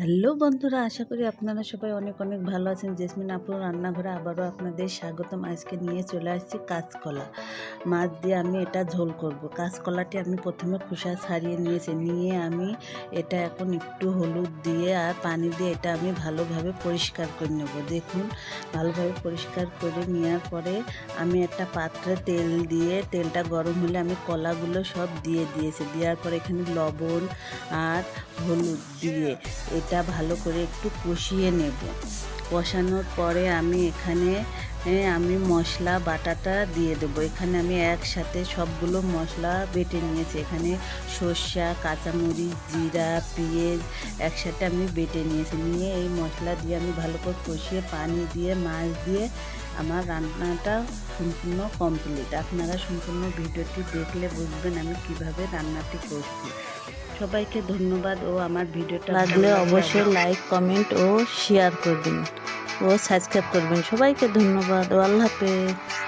Hello বন্ধুরা, আশা করি আপনারা সবাই অনেক অনেক ভালো আছেন। জেসমিন আপুর রান্নাঘরে আবারও আপনাদের স্বাগতম। আজকে নিয়ে চলে আসছি কাঁচকলা। মাছ দিয়ে আমি এটা ঝোল করব। কাঁচকলাটি আমি প্রথমে খোসা ছাড়িয়ে নিয়েছি। নিয়ে আমি এটা এখন একটু হলুদ দিয়ে আর পানি দিয়ে এটা আমি ভালোভাবে পরিষ্কার করে নেব। দেখুন, ভালোভাবে পরিষ্কার করে নেওয়ার পরে আমি একটা পাত্রে তেল দিয়ে, তেলটা গরম হলে আমি কলাগুলো সব দিয়ে দিয়েছি। দেওয়ার পরে এখানে লবণ আর হলুদ দিয়ে। এটা ভালো করে একটু কষিয়ে নেব। কষানোর পরে আমি এখানে আমি মশলা বাটাটা দিয়ে দেবো। এখানে আমি একসাথে সবগুলো মশলা বেটে নিয়েছি। এখানে সর্ষা কাঁচামরিচ জিরা পেঁয়াজ একসাথে আমি বেটে নিয়েছি। নিয়ে এই মশলা দিয়ে আমি ভালো করে কষিয়ে পানি দিয়ে মাছ দিয়ে আমার রান্নাটা সম্পূর্ণ কমপ্লিট আপনারা সম্পূর্ণ ভিডিওটি দেখলে বুঝবেন আমি কীভাবে রান্নাটি করছি। সবাইকে ধন্যবাদ ও আমার ভিডিওটা লাগলে অবশ্যই লাইক কমেন্ট ও শেয়ার করবেন। ও সাবস্ক্রাইব করবেন। সবাইকে ধন্যবাদ। ও আল্লাহ হাফেজ।